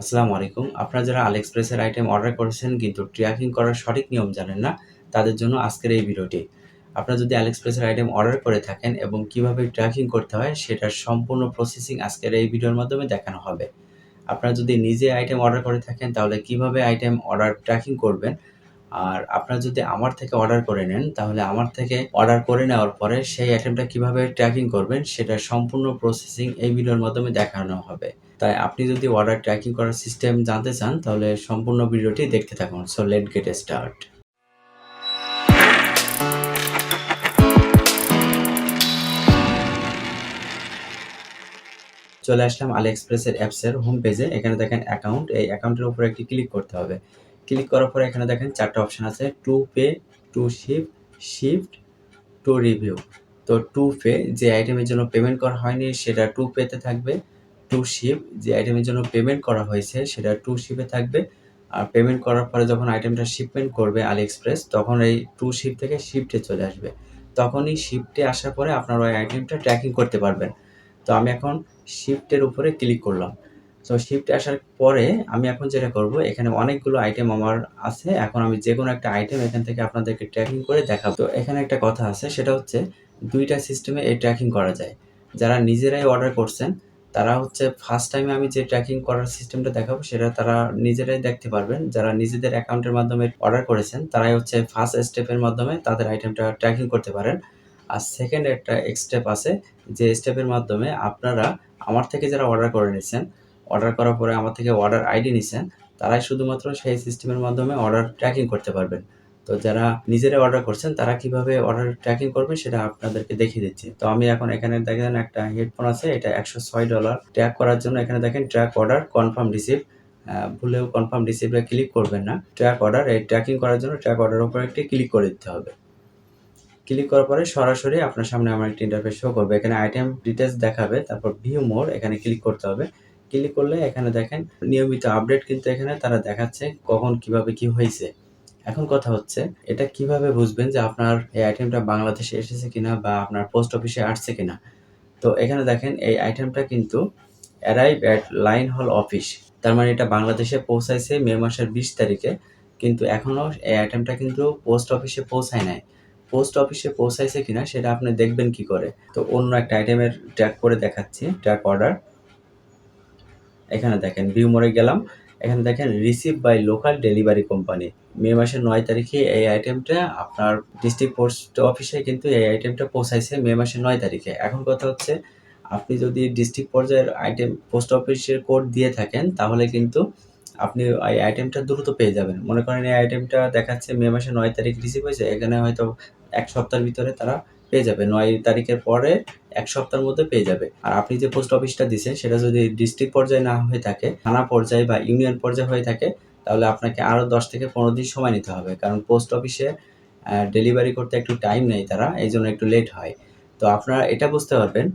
আসসালামু আলাইকুম। আপনারা যারা আলিএক্সপ্রেসের আইটেম অর্ডার করেছেন কিন্তু ট্র্যাকিং করার সঠিক নিয়ম জানেন না, তাদের জন্য আজকের এই ভিডিওটি। আপনারা যদি আলিএক্সপ্রেসের আইটেম অর্ডার করে থাকেন এবং কীভাবে ট্র্যাকিং করতে হয়, সেটার সম্পূর্ণ প্রসেসিং আজকের এই ভিডিওর মাধ্যমে দেখানো হবে। আপনারা যদি নিজে আইটেম অর্ডার করে থাকেন, তাহলে কীভাবে আইটেম অর্ডার ট্র্যাকিং করবেন আর আপনারা যদি আমার থেকে অর্ডার করে নেন, তাহলে আমার থেকে অর্ডার করে নেওয়ার পরে সেই আইটেমটা কীভাবে ট্র্যাকিং করবেন, সেটা সম্পূর্ণ প্রসেসিং এই ভিডিওর মাধ্যমে দেখানো হবে। তাই আপনি যদি অর্ডার ট্র্যাকিং করার সিস্টেম জানতে চান, তাহলে সম্পূর্ণ ভিডিওটি দেখতে থাকুন। সো লেট গেট স্টার্ট চলে আসলাম আলি এক্সপ্রেসের অ্যাপসের হোম পেজে এখানে দেখেন অ্যাকাউন্ট এই অ্যাকাউন্টের উপরে একটি ক্লিক করতে হবে। ক্লিক করার পরে এখানে দেখেন চারটা অপশন আছে, to pay, to shift shift, to review. তো টু পে যে আইটেমের জন্য পেমেন্ট করা হয়নি, সেটা টু পেতে থাকবে। টু শিপ যে আইটেমের জন্য পেমেন্ট করা হয়েছে, সেটা টু শিপে থাকবে। আর পেমেন্ট করার পরে যখন আইটেমটা শিপমেন্ট করবে আলি এক্সপ্রেস তখন এই টু শিপ থেকে শিফটে চলে আসবে। তখনই শিফটে আসার পরে আপনার ওই আইটেমটা ট্র্যাকিং করতে পারবেন। তো আমি এখন শিফটের উপরে ক্লিক করলাম। তো শিফটে আসার পরে আমি এখন যেটা করব, এখানে অনেকগুলো আইটেম আমার আছে। এখন আমি যে কোনো একটা আইটেম এখান থেকে আপনাদেরকে ট্র্যাকিং করে দেখাবো। তো এখানে একটা কথা আছে, সেটা হচ্ছে দুইটা সিস্টেমে এই ট্র্যাকিং করা যায়। যারা নিজেরাই অর্ডার করছেন, তারা হচ্ছে ফার্স্ট টাইমে আমি যে ট্র্যাকিং করার সিস্টেমটা দেখাবো, সেটা তারা নিজেরাই দেখতে পারবেন। যারা নিজেদের অ্যাকাউন্টের মাধ্যমে অর্ডার করেছেন, তারাই হচ্ছে ফার্স্ট স্টেপের মাধ্যমে তাদের আইটেমটা ট্র্যাকিং করতে পারেন। আর সেকেন্ড একটা স্টেপ আছে, যে স্টেপের মাধ্যমে আপনারা, আমার থেকে যারা অর্ডার করে নিচ্ছেন অর্ডার করার পরে আমার থেকে অর্ডার আইডি নিচ্ছেন তারাই শুধুমাত্র সেই সিস্টেমের মাধ্যমে অর্ডার ট্র্যাকিং করতে পারবেন। তো যারা নিজেরা অর্ডার করছেন, তারা কীভাবে অর্ডার ট্র্যাকিং করবে সেটা আপনাদেরকে দেখিয়ে দিচ্ছি। তো আমি এখন এখানে দেখেন একটা হেডফোন আছে, এটা একশো ছয় ডলার ট্র্যাক করার জন্য এখানে দেখেন ট্র্যাক অর্ডার কনফার্ম রিসিভ ভুলেও কনফার্ম রিসিভে ক্লিক করবেন না। ট্র্যাক অর্ডার এই ট্র্যাকিং করার জন্য ট্র্যাক অর্ডার উপর একটি ক্লিক করে দিতে হবে। ক্লিক করার পরে সরাসরি আপনার সামনে আমার একটি ইন্টারফেস শো করবে। এখানে আইটেম ডিটেলস দেখাবে, তারপর ভিউ মোড এখানে ক্লিক করতে হবে। ক্লিক করলে এখানে দেখেন নিয়মিত আপডেট কিন্তু এখানে তারা দেখাচ্ছে কখন কীভাবে কি হয়েছে। এখন কথা হচ্ছে, এটা কীভাবে বুঝবেন যে আপনার এই আইটেমটা বাংলাদেশে এসেছে কিনা বা আপনার পোস্ট অফিসে আসছে কিনা? তো এখানে দেখেন এই আইটেমটা কিন্তু arrive at line haul office তার মানে এটা বাংলাদেশে পৌঁছাইছে মে মাসের বিশ তারিখে, কিন্তু এখনও এই আইটেমটা কিন্তু পোস্ট অফিসে পৌঁছায় নাই। পোস্ট অফিসে পৌঁছাইছে কিনা সেটা আপনি দেখবেন কি করে? তো অন্য একটা আইটেমের ট্র্যাক করে দেখাচ্ছি ট্র্যাক অর্ডার এখানে দেখেন, ভিউ মোড়ে গেলাম। এখানে দেখেন receive by local delivery company May মাসের নয় তারিখে এই আইটেমটা আপনার ডিস্ট্রিক্ট পোস্ট অফিসে কিন্তু এই আইটেমটা পৌঁছাইছে মে মাসের নয় তারিখে। এখন কথা হচ্ছে, আপনি যদি ডিস্ট্রিক্ট পর্যায়ের আইটেম পোস্ট অফিসের কোড দিয়ে থাকেন, তাহলে কিন্তু আপনি এই আইটেমটা দ্রুত পেয়ে যাবেন। মনে করেন এই আইটেমটা দেখাচ্ছে মে মাসের নয় তারিখ রিসিভ হয়েছে, এখানে হয়তো এক সপ্তাহের ভিতরে তারা পেয়ে যাবে। নয় তারিখের পরে এক সপ্তাহের মধ্যে পেয়ে যাবে। আর আপনি যে পোস্ট অফিসটা দিচ্ছেন সেটা যদি ডিস্ট্রিক্ট পর্যায়ে না হয়ে থাকে, থানা পর্যায়ে বা ইউনিয়ন পর্যায়ে হয়ে থাকে, তাহলে আপনাকে আরও দশ থেকে পনেরো দিন সময় নিতে হবে। কারণ পোস্ট অফিসে ডেলিভারি করতে একটু টাইম নেই তারা এই জন্য একটু লেট হয়। তো আপনারা এটা বুঝতে পারবেন,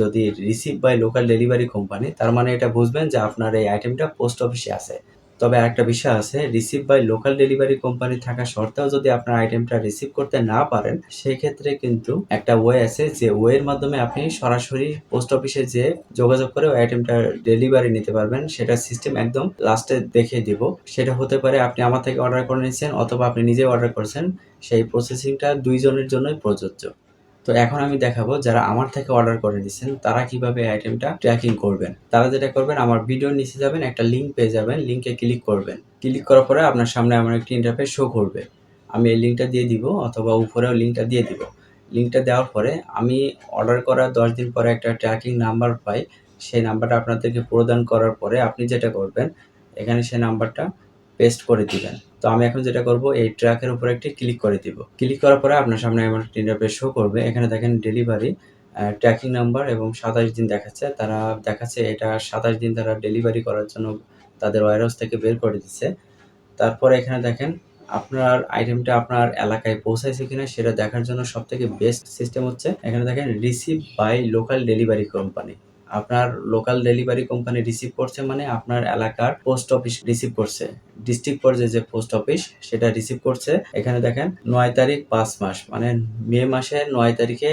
যদি receive by local delivery company তার মানে এটা বুঝবেন যে আপনার এই আইটেমটা পোস্ট অফিসে আছে। তবে একটা বিষয় আছে receive by local delivery company থাকা সত্ত্বেও যদি আপনার আইটেমটা রিসিভ করতে না পারেন সেই ক্ষেত্রে কিন্তু একটা ওয়ে আছে যে ওয়ের মাধ্যমে আপনি সরাসরি পোস্ট অফিসে যে যোগাযোগ করে ওই আইটেমটা ডেলিভারি নিতে পারবেন, সেটা সিস্টেম একদম লাস্টে দেখিয়ে দিব। সেটা হতে পারে আপনি আমার থেকে অর্ডার করে নিচ্ছেন অথবা আপনি নিজে অর্ডার করেছেন, সেই প্রসেসিংটা দুইজনের জন্যই প্রযোজ্য। তো এখন আমি দেখাবো যারা আমার থেকে অর্ডার করে নিচ্ছেন তারা কীভাবে আইটেমটা ট্র্যাকিং করবেন। তারা যেটা করবেন, আমার ভিডিওর নিচে যাবেন, একটা লিঙ্ক পেয়ে যাবেন লিঙ্কে ক্লিক করবেন। ক্লিক করার পরে আপনার সামনে আমার একটি ইন্টারফেস শো করবে। আমি এই লিঙ্কটা দিয়ে দিব অথবা উপরেও লিঙ্কটা দিয়ে দিব। লিঙ্কটা দেওয়ার পরে আমি অর্ডার করার দশ দিন পরে একটা ট্র্যাকিং নাম্বার পাই। সেই নাম্বারটা আপনাদেরকে প্রদান করার পরে আপনি যেটা করবেন, এখানে সেই নাম্বারটা পেস্ট করে দিবেন। তো আমি এখন যেটা করব, এই ট্র্যাকের উপরে একটি ক্লিক করে দিব। ক্লিক করার পরে আপনার সামনে আমার ইন্টারফেস শো করবে। এখানে দেখেন ডেলিভারি ট্র্যাকিং নাম্বার এবং সাতাশ দিন দেখাচ্ছে। তারা দেখাচ্ছে এটা সাতাশ দিন তারা ডেলিভারি করার জন্য তাদের ওয়ারহাউস থেকে বের করে দিচ্ছে। তারপরে এখানে দেখেন আপনার আইটেমটা আপনার এলাকায় পৌঁছাইছে কিনা সেটা দেখার জন্য সব থেকে বেস্ট সিস্টেম হচ্ছে, এখানে দেখেন receive by local delivery company আপনার লোকাল ডেলিভারি কোম্পানি রিসিভ করছে মানে আপনার এলাকার পোস্ট অফিস রিসিভ করছে। ডিস্ট্রিক্ট পর্যায়ে যে পোস্ট অফিস সেটা রিসিভ করছে। এখানে দেখেন, নয় তারিখ পাঁচ মাস মানে মে মাসের নয় তারিখে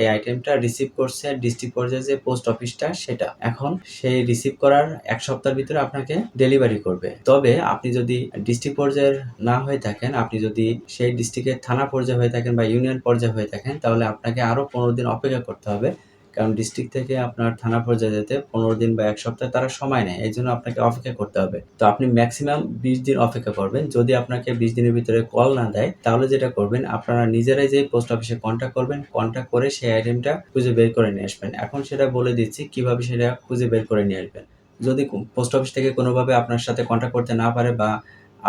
এই আইটেমটা রিসিভ করছে ডিস্ট্রিক্ট পর্যায়ে যে পোস্ট অফিসটা সেটা। এখন সেই রিসিভ করার এক সপ্তাহের ভিতরে আপনাকে ডেলিভারি করবে। তবে আপনি যদি ডিস্ট্রিক্ট পর্যায়ের না হয়ে থাকেন, আপনি যদি সেই ডিস্ট্রিক্টের থানা পর্যায়ে হয়ে থাকেন বা ইউনিয়ন পর্যায়ে হয়ে থাকেন, তাহলে আপনাকে আরও পনেরো দিন অপেক্ষা করতে হবে। কারণ ডিস্ট্রিক্ট থেকে আপনার থানা পর্যায়ে যেতে পনেরো দিন বা এক সপ্তাহ তারা সময় নেয়, এই জন্য আপনাকে অপেক্ষা করতে হবে। তো আপনি ম্যাক্সিমাম বিশ দিন অপেক্ষা করবেন। যদি আপনাকে বিশ দিনের ভিতরে কল না দেয়, তাহলে যেটা করবেন, আপনারা নিজেরাই যে পোস্ট অফিসে কন্ট্যাক্ট করবেন কন্ট্যাক্ট করে সেই আইটেমটা খুঁজে বের করে নিয়ে আসবেন। এখন সেটা বলে দিচ্ছি, কীভাবে সেটা খুঁজে বের করে নিয়ে আসবেন। যদি পোস্ট অফিস থেকে কোনোভাবে আপনার সাথে কন্ট্যাক্ট করতে না পারে বা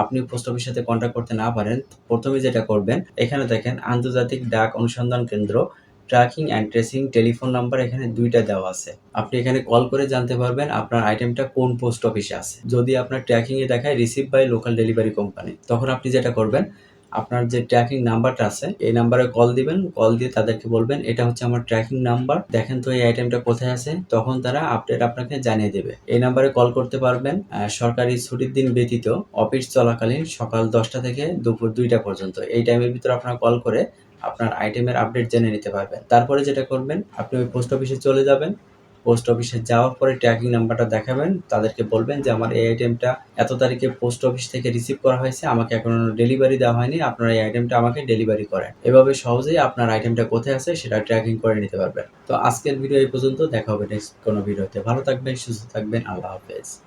আপনি পোস্ট অফিসের সাথে কন্ট্যাক্ট করতে না পারেন, প্রথমে যেটা করবেন, এখানে দেখেন আন্তর্জাতিক ডাক অনুসন্ধান কেন্দ্র। Tracking and tracing telephone number এখানে দুইটা দেওয়া আছে। আপনি এখানে কল করে জানতে পারবেন আপনার আইটেমটা কোন পোস্ট অফিসে আছে। যদি আপনার ট্র্যাকিংয়ে দেখায় receive by local delivery company তখন আপনি যেটা করবেন, আপনার যে ট্র্যাকিং নাম্বারটা আছে, এই নাম্বারে কল দিবেন। কল দিয়ে তাদেরকে বলবেন, এটা হচ্ছে আমার ট্র্যাকিং নাম্বার দেখেন তো এই আইটেমটা কোথায় আছে? তখন তারা আপডেট আপনাকে জানিয়ে দেবে। এই নাম্বারে কল করতে পারবেন সরকারি ছুটির দিন ব্যতীত অফিস চলাকালীন সকাল দশটা থেকে দুপুর দুইটা পর্যন্ত। এই টাইমের ভিতরে আপনার কল করে আপনার আইটেমের আপডেট জেনে নিতে পারবেন। তারপরে যেটা করবেন, আপনি ওই পোস্ট অফিসে চলে যাবেন। পোস্ট অফিসে যাওয়ার পরে ট্র্যাকিং নাম্বারটা দেখাবেন। তাদেরকে বলবেন যে, আমার এই আইটেমটা এত তারিখে পোস্ট অফিস থেকে রিসিভ করা হয়েছে। আমাকে এখনও ডেলিভারি দেওয়া হয়নি। আপনার এই আইটেমটা আমাকে ডেলিভারি করেন। এভাবে সহজেই আপনার আইটেমটা কোথায় আছে সেটা ট্র্যাকিং করে নিতে পারবেন। তো আজকের ভিডিও এই পর্যন্ত। দেখা হবে নেক্সট কোনো ভিডিওতে ভালো থাকবেন, সুস্থ থাকবেন। আল্লাহ হাফেজ।